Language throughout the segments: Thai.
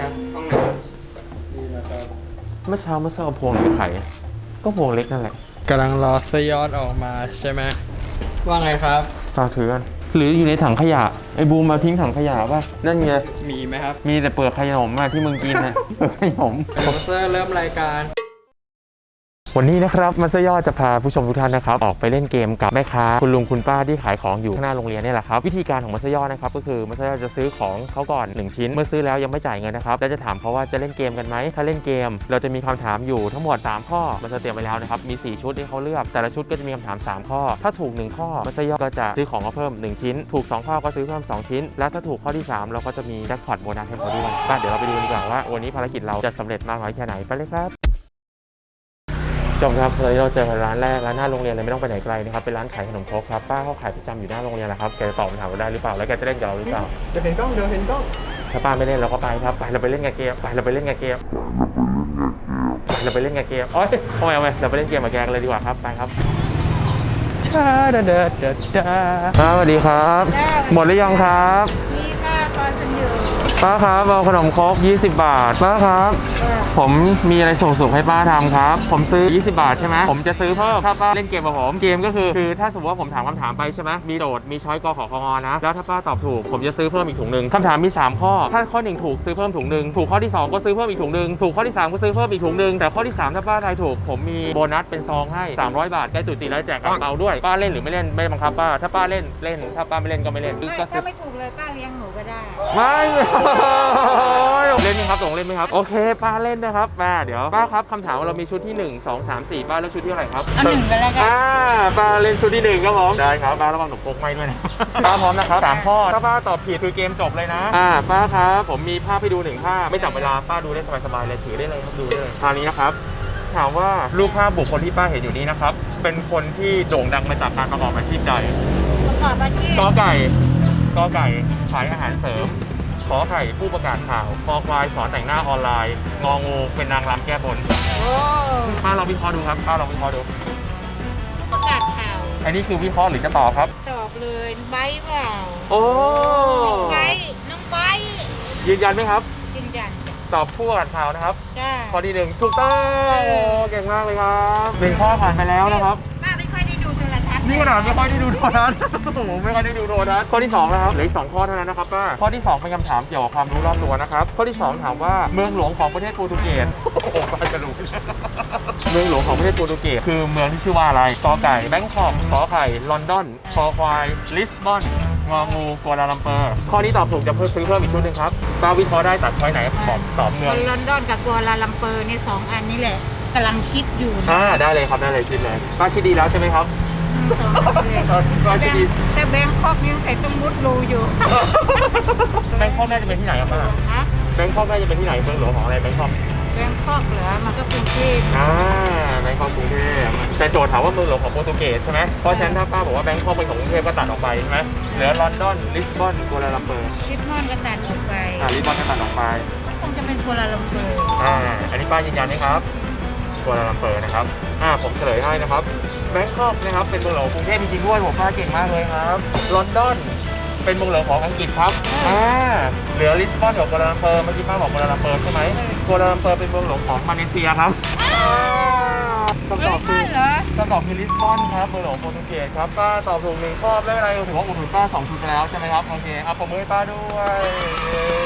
ครับห้องน้นี่นะครับเมื่อเช้าเมื่อเช้าเอาพวงไปไขก็พวงเล็กนั่นแหละำกำลังรอเสยยอดออกมาใช่ไหมว่าไงครับ ฝากถือกันหรืออยู่ในถังขยะไอ้บูมมาทิ้งถังขยะป่ะนั่นไงมีไหมครับมีแต่เปลือกขนมอะที่มึงกินนะเปลือกขนม โปรเซอร์เริ่มรายการ วันนี้นะครับมัสยอดจะพาผู้ชมทุกท่านนะครับออกไปเล่นเกมกับแม่ค้าคุณลุงคุณป้าที่ขายของอยู่ข้างหน้าโรงเรียนเนี่ยแหละครับวิธีการของมัสยอดนะครับก็คือมัสยอดจะซื้อของเขาก่อน 1 ชิ้น เมื่อซื้อแล้วยังไม่จ่ายเงินนะครับแล้วจะถามเขาว่าจะเล่นเกมกันไหมถ้าเล่นเกม เราจะมีคำถามอยู่ทั้งหมด 3 ข้อมัสยอดเตรียมไว้แล้วนะครับมี 4 ชุดที่เขาเลือก แต่ละชุดก็จะมีคำถาม 3 ข้อ ถ้าถูก 1 ข้อมัสยอดก็จะซื้อของเขาเพิ่ม 1 ชิ้น ถูก 2 ข้อก็ซื้อเพิ่ม 2 ชิ้น และถ้าถูกข้อที่ 3 เราก็จะมีแจ็คพอตโบนัสให้เขาด้วยเดี๋ยวเราไปดูกันดีกว่าว่าวันนี้ภารกิจเราจะสำเร็จมากน้อยแค่ไหนไปเลยครับ ชมครับตอนนี้เราเจอร้านแรกร้านหน้าโรงเรียนเลยไม่ต้องไปไหนไกลนะครับเป็นร้านขายขนมครกครับป้าเขาขายประจำอยู่หน้าโรงเรียนแหละครับแกจะตอบคำถามเราได้หรือเปล่าแล้วแกจะเล่นกับเราหรือเปล่าเดี๋ยวเห็นกล้องเดี๋ยวเห็นกล้องถ้าป้าไม่เล่นเราก็ไปครับไปเราไปเล่นกับเกมไปเราไปเล่นกับเกมไปเราไปเล่นกับเกมโอ้ยทำไมเอาไปเราไปเล่นเกมกับแกกันเลยดีกว่าครับไปครับชาดาดาดาดาสวัสดีครับ หมดหรือยังครับนี่ค่ะตอนฉันอยู่ป้าครับเอาขนมครก20 บาทป้าครับ ผมมีอะไรส่งสุกให้ป้าทำครับ ผมซื้อ 20 บาทใช่ไหมผมจะซื้อเพิ่มถ้าป้าเล่นเกมกับผมเกมก็คือคือถ้าสมมติว่าผมถามคำถามไปใช่ไหมมีโจทย์มีช้อยกอขอคองอนะ แล้วถ้าป้าตอบถูก ผมจะซื้อเพิ่มอีกถุงหนึ่งคำถามมี 3 ข้อ ถ้าข้อ 1 ถูกซื้อเพิ่มถุงหนึ่งถูกข้อที่ 2 ก็ซื้อเพิ่มอีกถุงหนึ่งถูกข้อที่ 3 ก็ซื้อเพิ่มอีกถุงหนึ่งแต่ข้อที่ 3 ถ้าป้าทายถูก ผมมีโบนัสเป็นซองให้ 300 บาทใกล้ตรุ๊จีนแล้วแจกกระเป๋าด้วยป้าเล่นหรือไม่เล่นไม่บังคับป้า ถ้าป้าเล่นเล่นถ้าป้าไม่เล่นก็ไม่เล่นไม่ก็ซื้ถ้าอไม่ถูกเลยป้าเลี้ยงหนูก็ได้ ไม่ เล่นไหมครับส่งเล่นไหมครับโอเคป้าเล่นนะครับป้าเดี๋ยวป้าครับคำถามว่าเรามีชุดที่ 1 2 3 4ป้าเลือกชุดที่เท่าไหร่ครับเอาหนึ่งกันแล้วกัน อ่าป้าเล่นชุดที่หนึ่งครับผมได้ครับป้าระวังหนมพกไม่ด้วยนะ ป้าพร้อมนะครับสามข้อถ้าป้าตอบผิดคือเกมจบเลยนะอ่าป้าครับผมมีภาพให้ดูหนึ่งภาพไม่จับเวลาป้าดูได้สบายๆเลยถือได้เลยครับดูได้เลยคราวนี้นะครับถามว่ารูปภาพบุคคลที่ป้าเห็นอยู่นี้นะครับเป็นคนที่โด่งดังมาจากการประกอบอาชีพใดประกอบอาชีพกอไก่กอไก่ขายอาหารเสริม ขอไข่ผู้ประกาศข่าวคอควายสอนแต่งหน้าออนไลน์ งองูเป็นนางรำแก้บนโอ้ป้าเราวิเคราะห์ดูครับป้าเราวิเคราะห์ดู ประกาศข่าวอันนี้คือวิเคราะห์หรือจะตอบครับ ตอบเลยใบเปล่าโอ้น้องใบน้องใบยืนยันไหมครับ ยืนยันจ้ะตอบผู้ประกาศข่าวนะครับ จ้า ข้อที่หนึ่งถูกต้องโอ้เก่งมากเลยครับหนึ่งข้อผ่านไปแล้วนะครับ น์นี่ขนาดไม่ค่อยได้ดูโทรทัศน์โอ้โหไม่ค่อยได้ดูโทรทัศน์ข้อที่2นะครับเหลืออีกสองข้อเท่านั้นนะครับป้าข้อที่ 2 เป็นคำถามเกี่ยวกับความรู้รอบตัวนะครับ ข้อที่ 2 ถามว่าเมืองหลวงของประเทศโปรตุเกสโอ้โหป้าจะรู้เมืองหลวงของประเทศโปรตุเกสคือเมืองที่ชื่อว่าอะไรกอไก่แบงคอกขอไข่ลอนดอนคอควายลิสบอนงองูกัวลาลัมเปอร์ ข้อนี้ตอบถูกจะเพิ่มซื้อเพิ่มอีกชุดหนึ่งครับป้าวิเคราะห์ได้ตัดช้อยไหนตอบตอบเมืคองนลอนดอนกับกัวลาลัมเปอร์เนี่ยสองอันนี้แหละกำลังคิดอยู่นะอ่าได้เลยครับได้เลยคิดเลยป้าคิดดีแล้วใช่ไหมครับ สองอันเลยป้าแต่คิดแบงดีค์แต่แบงคอกนี่ใส่ต้องมุดรูอยู่แบงคอกน่าจะเป็นที่ไหนครับป้าฮะแบงคอกน่าจะเป็นที่ไหนเมืองหลวงของอะไรแบงคอกแบงคอกเหรอมันก็กรุงเทพอ่าแบงคอกกรุงเทพแต่โจทย์ถามว่าเมืองหลวงของโปรตุเกสใช่ไหมเพราะฉะนั้นถ้าป้าบอกว่าแบงคอกเป็นของกรุงเทพก็ตัดออกไปใช่ไหมเหลือลอนดอนลิสบอนกัวลาลัมเปอร์ลิสบอนก็ตัดออกไปอ่าลิสบอนก็ตัดออกไปคงจะเป็นกัวลาลัมเปอร์อ่าอันนี้ป้ายืนยันนะครับกัวลาลัมเปอร์นะครับอ่าผมเฉลยให้นะครับแบงคอกนะครับเป็นเมืองหลวงของกรุงเทพจริงๆด้วยผมป้าเก่งมากเลยครับลอนดอนเป็นเมืองหลวงของอังกฤษครับอ่าเหลือลิสบอนกับกัวลาลัมเปอร์เมื่อกี้ป้าบอกกัวลาลัมเปอร์ใช่ไหมกัวลาลัมเปอร์เป็นเมืองหลวงของมาเลเซียครับคำตอบคือเหรอคำตอบคือลิสบอนครับเมืองหลวงโปรตุเกสครับป้าตอบถูกหนึ่งข้อไม่เป็นไรถือว่าอุดหนุนป้าสองชุดไปแล้วใช่ไหมครับโอเคเอาปรบมือให้ป้าด้วย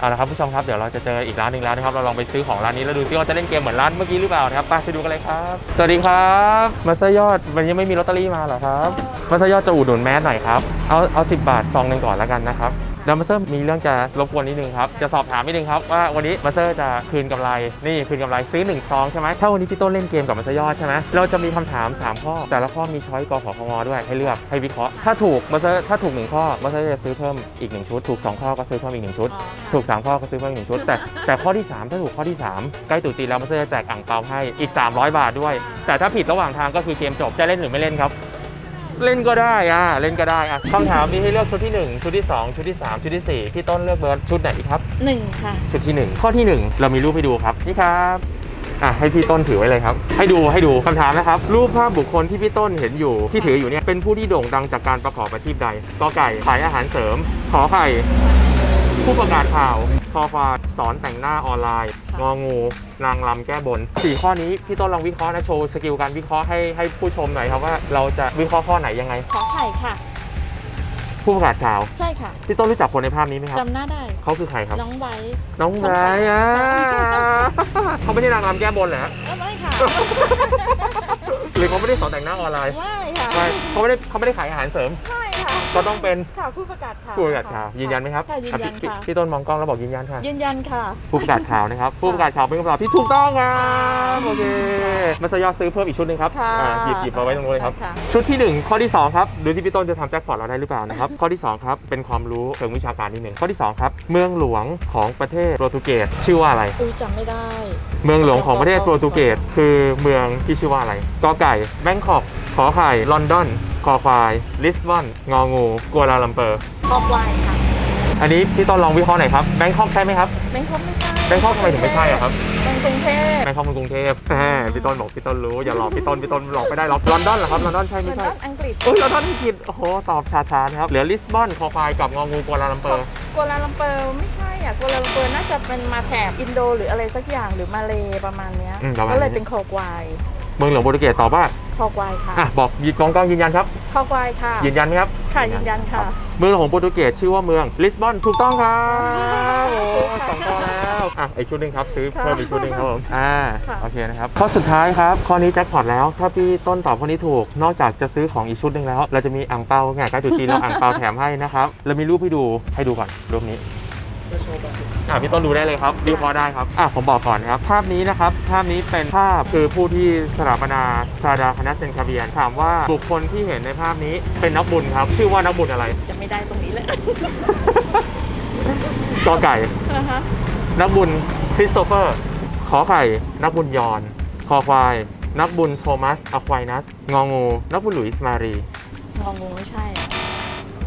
เอาละครับผู้ชมครับเดี๋ยวเราจะเจออีกร้านหนึ่งแล้วนะครับเราลองไปซื้อของร้านนี้แล้วดูซิว่าจะเล่นเกมเหมือนร้านเมื่อกี้หรือเปล่านะครับไปไปดูกันเลยครับสวัสดีครับมาซยอดวันนี้ไม่มีลอตเตอรี่มาเหรอครับมาซยอดจะอุดหนุนแมสหน่อยครับเอาเอาสิบาทซองหนึ่งก่อนแล้วกันนะครับ เดี๋ยวมาเซอร์มีเรื่องจะรบกวนนิดนึงครับ จะสอบถามนิดนึงครับว่าวันนี้มาเซอร์จะคืนกำไร นี่คืนกำไรซื้อ1ซองใช่ไหมถ้าวันนี้พี่ต้นเล่นเกมกับมาซยอดใช่ไหมเราจะมีคำถาม 3 ข้อ แต่ละข้อมีช้อยกอขอของอด้วยให้เลือกให้วิเคราะห์ ถ้าถูกมาเซอร์ถ้าถูก 1 ข้อมาเซอร์จะซื้อเพิ่มอีก 1 ชุด ถูก 2 ข้อก็ซื้อเพิ่มอีก 1 ชุด ถูก 3 ข้อก็ซื้อเพิ่มอีกหนึ่งชุด แต่แต่ข้อที่ 3 ถ้าถูกข้อที่ 3 ใกล้ตรุ๊จีนแล้วมาเซอร์จะแจกอ่างเปาให้อีก 300 บาทด้วย แต่ถ้าผิดระหว่างทางก็คือเกมจบจะเล่นหรือไม่เล่นครับ เล่นก็ได้อะเล่นก็ได้อะคำถามมีให้เลือกชุดที่ 1 ชุดที่ 2 ชุดที่ 3 ชุดที่ 4 พี่ต้นเลือกเบอร์ชุดไหนดีครับ หนึ่งค่ะ ชุดที่ 1 ข้อที่ 1 เรามีรูปให้ดูครับนี่ครับอะให้พี่ต้นถือไว้เลยครับ ให้ดูให้ดูคำถามนะครับ รูปภาพบุคคลที่พี่ต้นเห็นอยู่ที่ถืออยู่เนี่ยเป็นผู้ที่โด่งดังจากการประกอบอาชีพใดกอไก่ขายอาหารเสริม ขอไข่ผู้ประกาศข่าว คอควายสอนแต่งหน้าออนไลน์ค่ะงองูนางลำแก้บนสี่ข้อนี้พี่ต้นลองวิเคราะห์นะโชว์สกิลการวิเคราะห์ให้ให้ผู้ชมหน่อยครับว่าเราจะวิเคราะห์ข้อไหนยังไง ขอไข่ค่ะ ผู้ประกาศข่าวใช่ค่ะพี่ต้นรู้จักคนในภาพนี้ไหมครับจำหน้าได้ เขาคือใครครับ น้องไว้ น้องสงไบรสัยอะเขาไม่ใช่นางรำแก้บนเหรอฮะเอ้ยไม่ค่ะหรือเขาไม่ได้สอนแต่งหน้าออนไลน์ไม่ค่ะไม่เขาไม่ได้เขาไม่ได้ขายอาหารเสริมไม่ ค่ะก็ต้องเป็นค่ะผู้ประกาศข่าวผู้ประกาศข่าวยืนยันไหมครับค่ะยืนอะยันพี่ค่ะพี่ต้นมองกล้องแล้วบอกยืนยันค่ะ ยืนยันค่ะ ผู้ประกาศข่าวนะครับ ผู้ประกาศข่าวเป็นคำตอบที่ถูกต้องครับโอเคมัสยอดซื้อเพิ่มอีกชุดหนึ่งครับค่ะอ่าหยิบหยิบมาไว้ตรงนู้นเลยครับ ค่ะ ชุดที่หนึ่งข้อที่สองครับดูที่พี่ต้นจะทำแจ็คพอตเราได้หรือเปล่านะครับ ข้อที่สองครับเป็นความรู้เชิงวิชาการนิดหนึ่งข้อที่สองครับเมืองหลวงของประเทศโปรตุเกสชื่อว่าอะไร อุ้ยจำไม่ได้ เมืองหลวงของประเทศโปรตุเกสคือเมืองที่ชื่อว่าอะไรกอไก่แบงคอกขอไข่ลอนดอน คอควายลิสบอนงองูกัวลาลัมเปอร์ คอกวายค่ะอันนี้พี่ต้นลองวิเคราะห์หน่อยครับแบงคอกใช่ไหมครับแบงคอกไม่ใช่แบงคอกทำไมถึงไม่ใช่อะครับแบงกรุงเทพแบงคอกเป็นกรุงเทพแหมพี่ต้นบอกพี่ต้นรู้อย่าหลอกพี่ต้นพี่ต้นหลอกไม่ได้หรอกลอนดอนเหรอครับลอนดอนใช่ลไม่อนใช่ดอนอังกฤษโอ้ยลอนดอนอังกฤษโอ้โหตอบช้าๆนะครับเหลือลิสบอนคอควายกับงองูกัวลาลัมเปอร์กัวลาลัมเปอร์ไม่ใช่อะกัวลาลัมเปอร์น่าจะเป็นมาแถบอินโด หรืออะไรสักอย่างหรือมาเลประมาณเนี้ยอืมประมาณก็เลยนี้เป็นคอกวาย เมืองหลวงโปรตุเกสตอบว่าคอกวายค่ะอะบอกยืนกองกล้องยืนยันครับคอกวายค่ะ ยืนยันไหมครับค่ะยืนยันค่ะ เมืองหลวงของโปรตุเกสชื่อว่าเมืองลิสบอนถูกต้องครับโอ้ซื้อค่ะสองข้อแล้วอะอีกชุดหนึ่งครับซื้อค่ะเพิ่มอีกชุดหนึ่งครับผมอ่าค่ะโอเคนะครับข้อสุดท้ายครับข้อนี้แจ็คพอตแล้ว ถ้าพี่ต้นตอบข้อนี้ถูก นอกจากจะซื้อของอีกชุดหนึ่งแล้ว เราจะมีอ่างเปาไงใกล้ตรุษจีนเราอ่างเปาแถมให้นะครับเรามีรูปให้ดูให้ดูก่อนรูปนี้ อะพี่ต้นดูได้เลยครับวิเคราะห์ได้ครับอะผมบอกก่อนครับ ภาพนี้นะครับภาพนี้เป็นภาพคือผู้ที่สถาปนาพราดาคณะเซนคาเบียนถามว่าบุคคลที่เห็นในภาพนี้เป็นนักบุญครับ ชื่อว่านักบุญอะไรจะไม่ได้ตรงนี้เลยกอไก่นะคะนักบุญคริสโตเฟอร์ ขอไข่นักบุญยอน คอควาย นักบุญโทมัสอควายนัสงองู นักบุญหลุยส์มารีงองูไม่ใช่อะ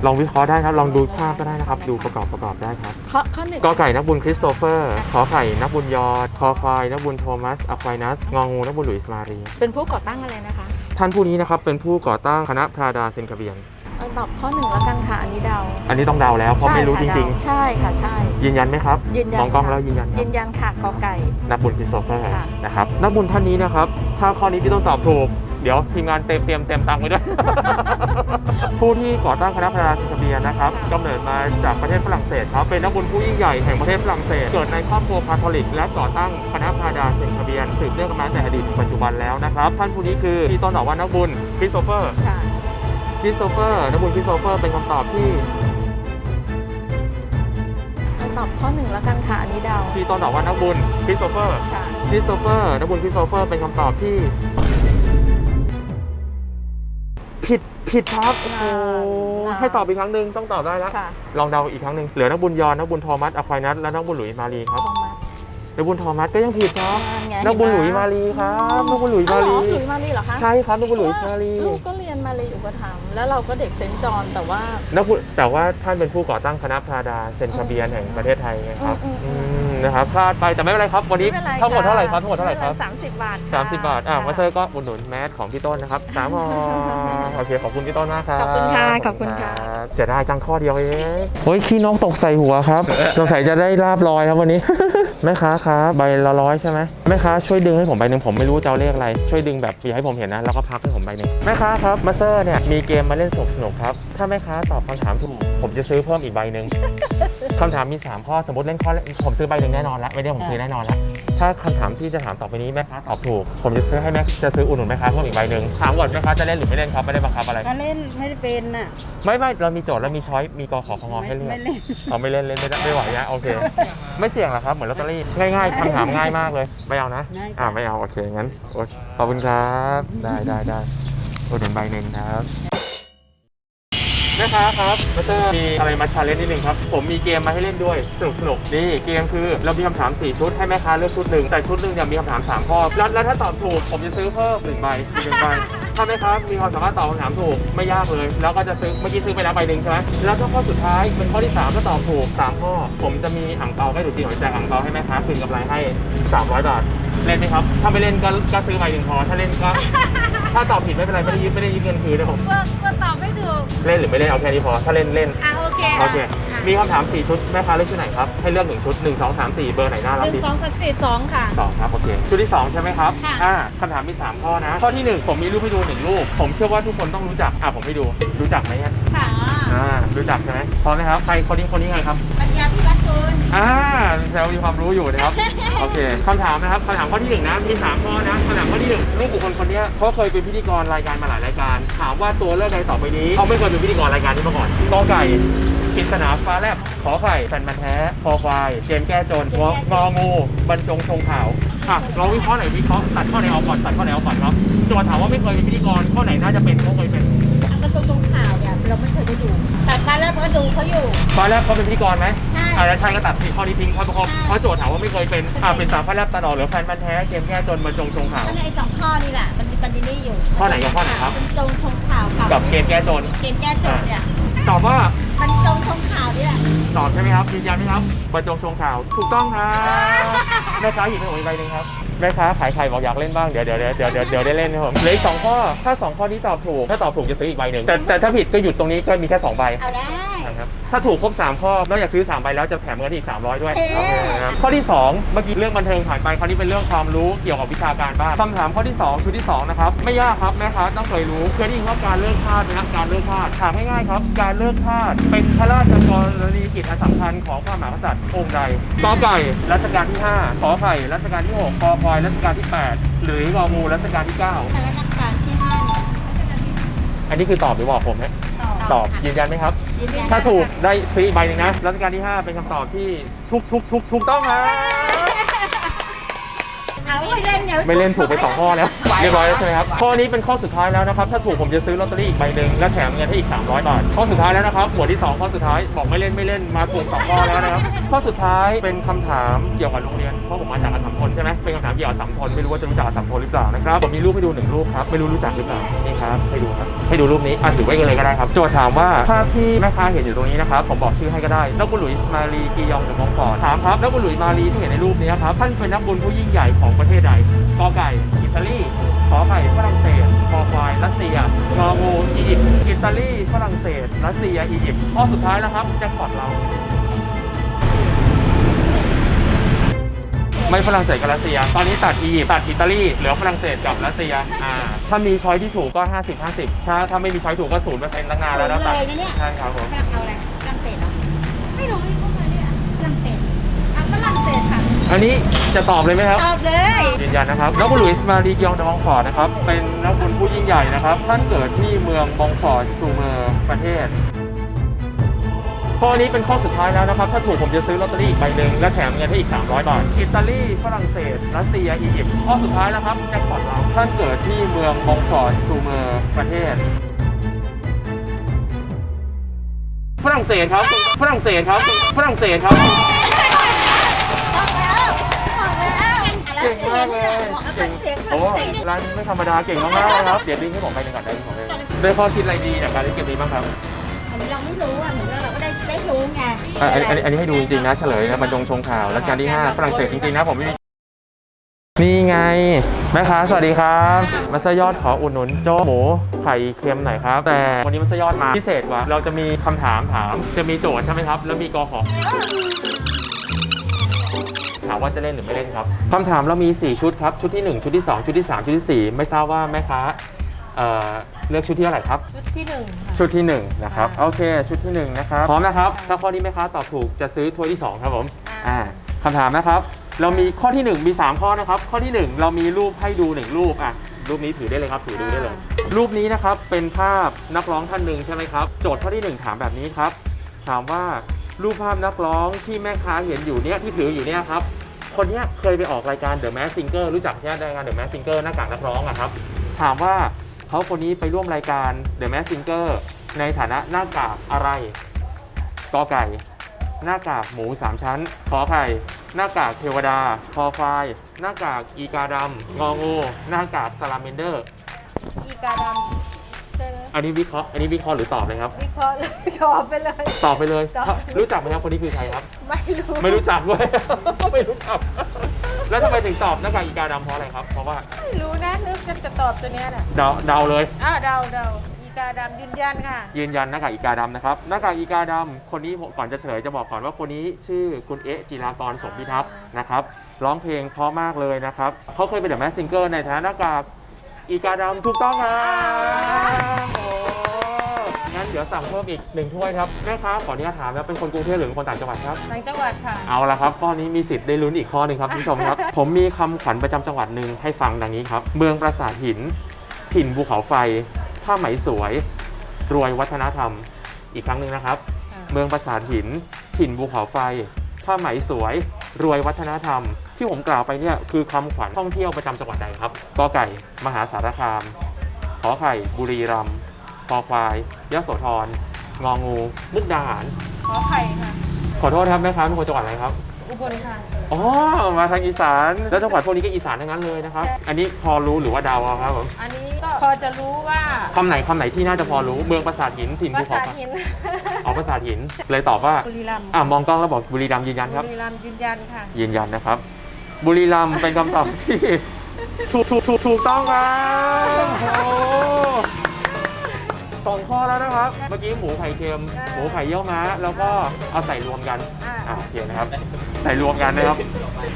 ลองวิเคราะห์ได้ครับลองดูภาพก็ได้นะครับ ดูประกอบประกอบได้ครับข้อข้อหนึ่งกอไก่นักบุญคริสโตเฟอร์ขอไข่นักบุญยอนคอควายนักบุญโทมัสอควายนัสงองูนักบุญหลุยส์มารีเป็นผู้ก่อตั้งอะไรนะคะ ท่านผู้นี้นะครับเป็นผู้ก่อตั้งคณะพราดาเซนคาเบียนเออตอบข้อหนึ่งแล้วกันค่ะ อันนี้เดา อันนี้ต้องเดาแล้วเพราะไม่รู้จริง ๆ ใช่ค่ะใช่ๆยืนยันไหมครับยืนยันมองกล้องค่ะแล้วยืนยันครัยืบนยันค่ะกอไก่นักบุญคริสโตเฟอร์ค่ะนะครับนักบุญท่านนี้นะครับถ้าข้อนี้พี่ต้องตอบถูก เดี๋ยวทีมงานเต็มเตรียมเต็มตังค์ไว้ด้วย ผู้ที่ก่อตั้งคณะพราดาเซนคาเบียนนะครับกำเนิดมาจากประเทศฝรั่งเศสครับเป็นนักบุญผู้ยิ่งใหญ่แห่งประเทศฝรั่งเศส เกิดในครอบครัวคาทอลิก และก่อตั้งคณะพราดาเซนคาเบียนสืบเนื่องกันมาตั้งแต่อดีตถึงปัจจุบันแล้วนะครับ ท่านผู้นี้คือพี่ต้นตอบว่านักบุญคริสโตเฟอร์ค่ะคริสโตเฟอร์นักบุญคริสโตเฟอร์เป็นคำตอบที่เออตอบข้อหนึ่งแล้วกันค่ะอันนี้เดาพี่ต้นตอบว่านักบุญคริสโตเฟอร์ค่ะ คริสโตเฟอร์นักบุญคริสโตเฟอร์เป็นคำตอบที่ ผิดผิดครับโอ้โหนานให้ตอบอีกครั้งหนึ่งต้องตอบได้แล้วค่ะลองเดาอีกครั้งหนึ่งเหลือนักบุญยอนนักบุญโทมัสอควายนัสและนักบุญหลุยส์มารีครับทองมัดนักบุญโทมัสก็ยังผิดครับไงนักบุญหลุยส์มารีครับนักบุญหลุยส์อ้ามาวเหรรีอหลุยส์มารีเหรอคะใช่ครับนักบุญหลุยส์มารีลูกก็เรียนมาเลยอุปถัมภ์แล้วเราก็เด็กเซนต์จอห์นแต่ว่า นักบุญแต่ว่าท่านเป็นผู้ก่อตั้งคณะพราดาเซนคาเบียนแห่งประเทศไทยไงครับอืมอือืม อืมม นะครับพลาดไปแต่ไม่เป็นไรครับ วันนี้ไม่เป็นไรทั้งหมดค่ะเท่าไหร่ครับทั้งหมดเท่าไหร่ครับสามสิบบาทสามสิบบาทอะมาเซอร์ก็อุดหนุนแมสของพี่ต้นนะครับสามห่อโอเคขอบคุณพี่ต้นมากครับขอบคุณค่ะขอบคุณค่ะรับเสียดายจังข้อเดียวเองโอ้ยขี้นกตกใส่หัวครับสงสัยจะได้ลาบลอยครับวันนี้แม่ค้าครับใบละร้อยใช่ไหมแม่ค้าช่วยดึงให้ผมใบหนึ่งผมไม่รู้จะเอาเลขอะไร ช่วยดึงแบบอย่าให้ผมเห็นนะแล้วก็พับให้ผมใบหนึ่งแม่ค้าครับมาเซอร์เนี่ยมีเกมมาเล่นสนุกสนุกๆครับถ้าแม่ค้าตอบคำถามถูกผมจะซื้อเพิ่มอีกใบหนึ่ง คำถามมี 3 ข้อสมมติเล่นข้อแรกผมซื้อใบหนึ่งแน่นอนแล้วไม่ได้ผมซื้อแน่นอนแล้วถ้าคำถามที่จะถามต่อไปนี้แม่ค้าตอบถูก ผมจะซื้อให้แม่จะซื้ออุดหนุนแม่ค้าเพิ่มอีกใบหนึ่งถามก่อนแม่ค้าจะเล่นหรือไม่เล่นครับไม่ได้บังคับอะไร ก็เล่นไม่ได้เป็นน่ะ ไม่ไม่เรามีโจทย์แล้วมีช้อยมีกอขอของอให้เลือกไม่เล่น เอาไม่เล่นเล่นไม่ได้ไม่ไหวนะโอเค ไม่เสี่ยงหรอครับเหมือนลอตเตอรี่ง่ายๆคำถามง่ายมากเลยไม่เอานะง่ายค่ะ อ่าไม่เอาโอเคงั้นโอเคขอบคุณครับได้ได้ได้อุดหนุนใบหนึ่งครับ แม่ค้าครับมาเตอร์มีอะไรมาชาเลนจ์นิดนึงครับ ผมมีเกมมาให้เล่นด้วย สนุกสนุกนี่เกมคือ เรามีคำถาม 4 ชุดให้แม่ค้าเลือกชุดหนึ่งแต่ชุดหนึ่งเนี่ยมีคำถาม 3 ข้อ แล้วแล้วถ้าตอบถูก ผมจะซื้อเพิ่มหนึ่งใบอีกหนึ่งใบถ้าแม่ค้ามีความสามารถตอบคำถามถูกไม่ยากเลย แล้วก็จะซื้อเมื่อกี้ซื้อไปแล้วใบหนึ่งใช่ไหมแล้วข้อสุดท้ายเป็นข้อที่3ถ้าตอบถูก 3 ข้อ ผมจะมีอ่างเปาให้ถูกจริงหรือแจกอ่างเปาให้แม่ค้าคืนกำไรให้ 300 บาทเล่นไหมครับ ถ้าไม่เล่นก็ก็ซื้อใบหนึ่งพอถ้าเล่นก็ถ้าตอบผิดไม่เป็นไรไม่ได้ยึดไม่ได้ยึดเงินคืนนะผมก็ก็ เล่นหรือไม่เล่นเอาแค่นี้พอ ถ้าเล่นเล่น อะโอเคโอเคค่ะมีคำถาม 4 ชุด แม่ค้าเลือกชุดไหนครับ ให้เลือก 1 ชุด 1 2 3 4 เบอร์ไหนน่าหรักนึ่งดีสองสามสี่สองค่ะ สองครับ โอเค ชุดที่ 2 ใช่ไหมครับค่ะ อ่าคำถามมี 3 ข้อนะ ข้อที่ 1 ผมมีรูปให้ดู 1 รูป ผมเชื่อว่าทุกคนต้องรู้จัก อะผมให้ดู รู้จักไหมฮะ ค่ะ อ่ารู้จักใช่ไหมพร้อมไหมครับ ใครคนนี้คนนี้ใครครับ ปัญญาพิวัตรกุลอ่าแซวมีความรู้อยู่นะครับ โอเคคำถามนะครับคำถามข้อที่หนึ่งนะมีสามข้อนะคำถามข้อที่หนึ่งรูปบุคคลคนเนี้ยเขาเคยเป็นพิธีกรรายการมาหลายรายการ ถามว่าตัวเลือกใดต่อไปนี้เขาไม่เคยเป็นพิธีกรรายการนี้มาก่อนกอไก่ปริศนาฟ้าแลบขอไข่แฟนมันธุ์แท้คอควายเกมแก้จนงององูบรรจงชงข่าวอะเราวิเคราะห์ไหนวิเคราะห์ตัดข้อไหนเอาก่อนตัดข้อไหนเอาก่อนครับโจทย์ถามว่าไม่เคยเป็นพิธีกรข้อไหนน่าจะเป็นเขาเคยเป็นอันกระทรวงข่าว เนี่ยเราไม่เคยได้ดูแต่ครั้งแรกก็ดูเขาอยู่ฟ้าแลบเขาเป็นพิธีกรไหมใช่อ่าแล้วใช่ก็ตัดข้อนี้ทิ้งเพราะเพราะใช่ เพราะโจทย์ถามว่าไม่เคยเป็นอ่าเป็นสาวฟ้าแลบตาดอกหรือแฟนมันธุ์แท้เกมแก้จนบรรจงชงข่าวก็ในไอ้สองข้อนี่แหละมันมีประเด็นนี้อยู่ข้อไหนกับข้อไหนครับ มันจงชงข่าวกับกับเกมแก้จน เกมแก้จนเนี่ยตอบว่ามันจงชงข่าวนี่แหละตอบใช่ไหมครับยืนยันไหมครับบรรจงชงข่าว ถูกต้องครับแม่ค้าหยิบให้ผมอีกใบหนึ่งครับ แม่ค้าขายไข่บอกอยากเล่นบ้างเดี๋ยวเดี๋ยวเดี๋ยวเดี๋ยวเดี๋ยวได้เล่นครับผมเหลืออีกสองข้อถ้าสองข้อนี้ตอบถูกถ้าตอบถูกจะซื้ออีกใบหนึ่งแต่แต่ถ้าผิดก็หยุดตรงนี้ก็มีแค่สองใบ เอาได้ ครับ ถ้าถูกครบ 3 ข้อนอกจากซื้อ 3 ใบแล้วจะแถมเงินอีก 300 ด้วยเอ๊ะโอเคนะครับข้อที่ 2 เมื่อกี้เรื่องบันเทิงผ่านไปคราวนี้เป็นเรื่องความรู้เกี่ยวกับวิชาการบ้างคำถามข้อที่ 2 ชุดที่ 2 นะครับ ไม่ยากครับแม่ค้าต้องเคยรู้เคยได้ยินว่าการเลิกทาสนะครับการเลิกทาสถามง่ายๆครับ การเลิกทาสเป็นพระราชกรณียกิจอันสำคัญของพระมหากษัตริย์องค์ใดกอไก่รัชกาลที่ 5 ขอไข่รัชกาลที่ 6คอควายรัชกาลที่ 8 หรืององูรัชกาลที่9แต่ละนักการที่ห้าอันนี้คือตอบหรือบอกผมฮะ ตอบยืนยันไหมครับ ยืนยันถ้าถูกได้ฟรีอีกใบหนึ่งนะรัชกาลที่ 5 เป็นคำตอบที่ทุกทุกทุกถูกต้องครับ เอาไม่เล่นเดี๋ยวไม่เล่นถูกไป2ข้อแล้วเรียบร้อยแล้วใช่ไหมครับข้อนี้เป็นข้อสุดท้ายแล้วนะครับถ้าถูกผมจะซื้อลอตเตอรี่อีกใบหนึ่งและแถมเงินให้อีก 300 บาท ข้อสุดท้ายแล้วนะครับหมวดที่ 2 ข้อสุดท้ายบอกไม่เล่นไม่เล่นมาถูก2ข้อแล้วนะครับข้อสุดท้ายเป็นคำถามเกี่ยวกับโรงเรียนเพราะผมมาจากอัสสัมพลใช่ไหมเป็นคำถามเกี่ยวกับอัสสัมพลไม่รู้ว่าจะรู้จักอัสสัมพลหรือเปล่านะครับผมมีรูปให้ดูหนึ่งรูปครับไม่รู้รู้จักหรือเปล่านี่ครับให้ดูครับให้ดูรูปนี้อะถือไว้กันเลยก็ได้ครับโจทย์ถามว่าภาพที่แม่ค้าเห็นอยู่ตรงนี้นะครับผมบอกชื่อให้ก็ได้นักบุญหลุยส์มารีกียองหรือมองฟอร์ดถามครับนักบุญหลุยส์มารีที่เห็นในรูปนี้ครับท่านเป็นนักบุญผู้ยิ่งใหญ่ของประเทศใดกอไก่ อิตาลีขอไข่ฝรั่งเศสคอควาย รัสเซียงองูอียิปต์อิตาลีฝรั่งเศส รัสเซีย อียิปต์ข้อสุดท้ายแล้วครับแจ็คพอตเรา ไม่ฝรั่งเศสกับรัสเซีย ตอนนี้ตัดอียิปต์ตัดอิตาลี เหลือฝรั่งเศสกับรัสเซีย อ่า ถ้ามีช้อยที่ถูกก็ 50 50 ถ้าถ้าไม่มีช้อยถูกก็0%ตั้งนานแล้วนะตัดเลยนะเนี่ย ใช่ครับผม อันนี้จะตอบเลยไหมครับ ตอบเลย ยืนยันนะครับนักบุญหลุยส์มารีกิองเดมองฟอร์ดนะครับ เป็นนักบุญผู้ยิ่งใหญ่นะครับ ท่านเกิดที่เมืองมองฟอร์ดซูเมอร์ประเทศ ข้อนี้เป็นข้อสุดท้ายแล้วนะครับ ถ้าถูกผมจะซื้อลอตเตอรี่อีกใบหนึ่งและแถมเงินให้อีก 300 บาท อิตาลี ฝรั่งเศส รัสเซีย อียิปต์ ข้อสุดท้ายแล้วครับแจ็คพอตเราท่านเกิดที่เมืองมองฟอร์ดซูเมอร์ประเทศ ฝรั่งเศสครับ ฝรั่งเศสครับ ฝรั่งเศสครับ เก่งมากเลยเก่งโอ้ร้านไม่ธรรมดาเก่งมากๆเลยครับ เดี๋ยวดิ้งให้ผมไปหนึ่งก่อนได้ไหมผมเลยได้ข้อคิดอะไรดีจากการเล่นเกมนี้บ้างครับเราไม่รู้อะเหมือนเราก็ได้ได้รู้ไงอะอันนี้อันนี้อันนี้ให้ดูจริงๆนะเฉลยนะบรรจงชงข่าวรัชกาลที่ 5 ฝรั่งเศสจริงๆนะผมไม่มีนี่ไง แม่ค้าสวัสดีครับมัสยอดขออุดหนุนโจ๊กหมูไข่เค็มหน่อยครับ แต่วันนี้มัสยอดมาพิเศษกว่า เราจะมีคำถามถาม จะมีโจทย์ใช่ไหมครับ แล้วมีกอขอ ถามว่าจะเล่นหรือไม่เล่นครับคำถามเรามี 4 ชุดครับ ชุดที่ 1 ชุดที่ 2 ชุดที่ 3 ชุดที่ 4 ไม่ทราบว่าแม่ค้าเอ่อเลือกชุดที่เท่าไหร่ครับ ชุดที่หนึ่งค่ะ ชุดที่1นะครับโอเค ชุดที่1นะครับพร้อมนะครับถ้าข้อนี้แม่ค้าตอบถูกจะซื้อถ้วยที่ 2 ครับผมอ่าคำถามนะครับ เรามีข้อที่ 1 มี 3 ข้อนะครับ ข้อที่ 1 เรามีรูปให้ดู 1 รูป อะ รูปนี้ถือได้เลยครับ ถือดูได้เลย รูปนี้นะครับ เป็นภาพนักร้องท่านหนึ่งใช่ไหมครับ โจทย์ข้อที่ 1 ถามแบบนี้ครับ ถามว่า รูปภาพนักร้องที่แม่ค้าเห็นอยู่เนี่ยที่ถืออยู่เนี่ยครับ คนเนี้ยเคยไปออกรายการ The Mask Singer รู้จักใช่ไหมรายการ The Mask Singer หน้ากากนักร้องอะครับ ถามว่าเขาคนนี้ไปร่วมรายการ The Mask Singer ในฐานะหน้ากากอะไรกอไก่ หน้ากากหมูสามชั้นขอไข่หน้ากากเทวดา คอควาย หน้ากากอีกาดำงองู หน้ากากซาลาเมนเดอร์ อีกาดำ ใช่ไหมอันนี้วิเคราะห์อันนี้วิเคราะห์หรือตอบเลยครับ วิเคราะห์เลยตอบไปเลย ตอบไปเลย ตอบ รู้จักไหมครับคนนี้คือใครครับ ไม่รู้ไม่รู้จักด้วย ไม่รู้จัก แล้วทำไมถึงตอบหน้ากากอีกาดำเพราะอะไรครับ เพราะว่าไม่รู้นะนึกจะจะตอบตัวเนี้ยแหละเดาเดาเลย อ้าวเดาเดาอีกาดำยืนยันค่ะ ยืนยันหน้ากากอีกาดำนะครับหน้ากากอีกาดำคนนี้ผมก่อนจะเฉลยจะบอกก่อนว่าคนนี้ชื่อคุณเอ๊ะจิรากรสมพิทักษ์นะครับร้องเพลงเพราะมากเลยนะครับเขาเคยเป็นเดอะแมสซิงเกิลในฐานะหน้ากาก อีกาดำถูกต้องครับโอ้งั้นเดี๋ยวสั่งเพิ่มอีกหนึ่งถ้วยครับแม่ค้าขออนุญาตถามแล้วเป็นคนกรุงเทพหรือเป็นคนต่างจังหวัดครับ ต่างจังหวัดค่ะ เอาละครับข้อนี้มีสิทธิ์ได้ลุ้นอีกข้อหนึ่งครับคุณผู้ชมครับ ผมมีคำขวัญประจำจังหวัดหนึ่งให้ฟังดังนี้ครับ เมืองปราสาทหิน ถิ่นภูเขาไฟ ผ้าไหมสวย รวยวัฒนธรรม อีกครั้งหนึ่งนะครับ เมืองปราสาทหิน ถิ่นภูเขาไฟ ผ้าไหมสวย รวยวัฒนธรรม ที่ผมกล่าวไปเนี่ยคือคำขวัญท่องเที่ยวประจำจังหวัดใดครับกอไก่ มหาสารคาม ขอไข่ บุรีรัมย์คอควายยโสธรงองู มุกดาหาร ขอไข่ค่ะ ขอโทษครับแม่ค้าเป็นคนจังหวัดอะไรครับ อุบลค่ะ อ๋อ มาทางอีสาน แล้วจังหวัดพวกนี้ก็อีสานทั้งนั้นเลยนะครับ ใช่ อันนี้พอรู้หรือว่าเดาเอาครับผมอันนี้ก็พอจะรู้ว่าคำไหนคำไหนที่น่าจะพอรู้ เมืองปราสาทหินถิ่นปภูราเขาสาทไฟหินอ๋อปราสาทหิน เลยตอบว่า บุรีรัมย์อะมองกล้องแล้วบอกบุรีรัมย์ยืนยันครับ บุรีรัมย์ยืนยันค่ะ ยืนยันนะครับ บุรีรัมย์เป็นคำตอบที่ ถูกถูกถูกถูกต้องครับโอ้สองข้อแล้วนะครับ เมื่อกี้หมูไข่เค็มอ่าหมูไข่เยี่ยวม้า แล้วก็เอาใส่รวมกันอ่าอ่าโอเคนะครับ ใส่รวมกันนะครับ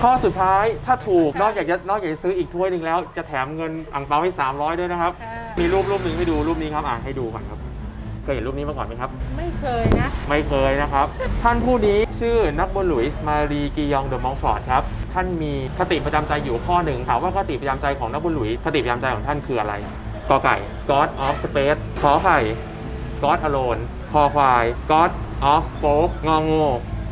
ข้อสุดท้ายถ้าถูกนอกจากจะนอกจากจะซื้ออีกถ้วยหนึ่งแล้ว จะแถมเงินอ่งเปาให้ 300 ด้วยนะครับ ค่ะมีรูปรูปหนึ่งให้ดูรูปนี้ครับอ่าให้ดูก่อนครับเคยเห็นรูปนี้มาก่อนไหมครับ ไม่เคยนะ ไม่เคยนะครับ ท่านผู้นี้ชื่อนักบอลหลุยส์มารีกิยองเดอะมองฟอร์ดครับ ท่านมีคติประจำใจอยู่ข้อหนึ่งถามว่าคติประจำใจของนักบอลหลุยส์คติประจำใจของท่านคืออะไรกอไก่ God of Space ขอไข่ God Alone คอควาย God of Pope งองู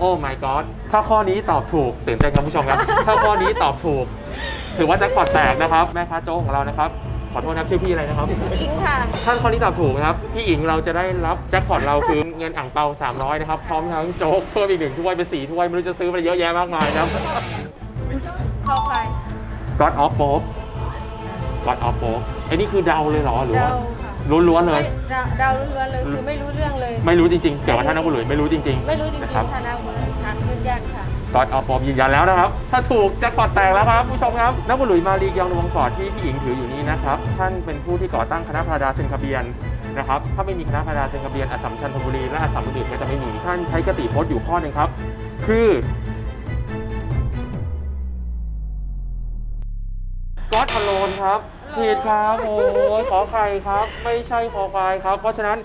Oh my God ถ้าข้อนี้ตอบถูกตื่นเต้นครับผู้ชมครับ ถ้าข้อนี้ตอบถูก ถือว่าแจ็คพอตแตกนะครับ แม่ค้าโจ๊กของเรานะครับ ขอโทษนะครับชื่อพี่อะไรนะครับอิงค่ะท่านข้อนี้ตอบถูกนะครับ พี่อิงเราจะได้รับแจ็คพอตเราคือเงินอ่างเปา300นะครับ พร้อมทั้งโจ๊กเพิ่มอีกหนึ่งถ้วยเป็นสี่ถ้วยไม่รู้จะซื้อไปเยอะแยะมากมายนะครับ ขอไข่ God of Pope God of Pope ไอ้นี่คือเดาเลยเหรอหรือเดาว่าค่ะล้วนๆเลย ไม่เดาเดาล้วนๆเลยคือไม่รู้เรื่องเลย ไม่รู้จริงๆเกี่ยวกับท่านนักบุญหลุยไม่รู้จริงๆไม่รู้จริงนะครับๆธนาบุรีค่ะยืนยันค่ะกอดออฟปอมยืนยันแล้วนะครับ ถ้าถูกแจ็คพอตแตกแล้วครับผู้ชมครับ นักบุญหลุยมารีกยองดวงฟอร์ดที่พี่หญิงถืออยู่นี้นะครับ ท่านเป็นผู้ที่ก่อตั้งคณะพาดาเซนคาเบียนนะครับ ถ้าไม่มีคณะพาดาเซนคาเบียนอสสัมชัญธนบุรีและอสสัมอื่นๆก็จะไม่มี ท่านใช้กติพจน์อยู่ข้อหนึ่งครับ คือ ก็อดอโลนครับผิดครับ โอ้ยขอไข่ครับ ไม่ใช่ขอควายครับ เพราะฉะนั้น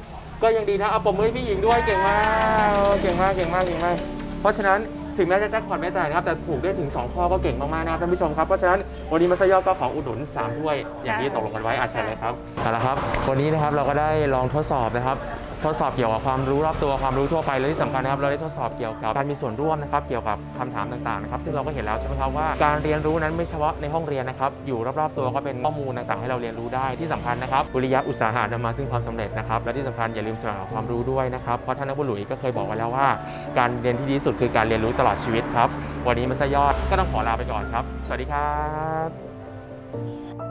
ก็ยังดีนะเอาปมมือให้พี่หญิงด้วยเก่งมากเออเก่งมากเก่งมากเก่งมาก เพราะฉะนั้นถึงแม้จะแจ็คพอตไม่แตกนะครับแต่ถูกได้ถึง 2 ข้อก็เก่งมากๆนะครับท่านผู้ชมครับเพราะฉะนั้นวันนี้มัสยอก็ขออุดหนุน3ถ้วย อย่างที่ตกลงกันไว้อาเชิญเลยครับเอาละครับ วันนี้นะครับเราก็ได้ลองทดสอบนะครับ ทดสอบเกี่ยวกับความรู้รอบตัวความรู้ทั่วไปและที่สำคัญนะครับเราได้ทดสอบเกี่ยวกับการมีส่วนร่วมนะครับเกี่ยวกับคำถามต่างๆนะครับซึ่งเราก็เห็นแล้วใช่ไหมครับว่าการเรียนรู้นั้นไม่เฉพาะในห้องเรียนนะครับอยู่รอบๆตัวก็เป็นข้อมูลต่างๆให้เราเรียนรู้ได้ที่สำคัญนะครับวิริยะอุตสาหะนำมาซึ่งความสำเร็จนะครับและที่สำคัญอย่าลืมสวงหาความรู้ด้วยนะครับเพราะท่านนักบุญหลุยก็เคยบอกไว้แล้วว่า การเรียนที่ดีที่สุดคือการเรียนรู้ตลอดชีวิตครับวันนี้มัสยอดก็ต้องขอลาไปก่อนครับ สวัสดีครับ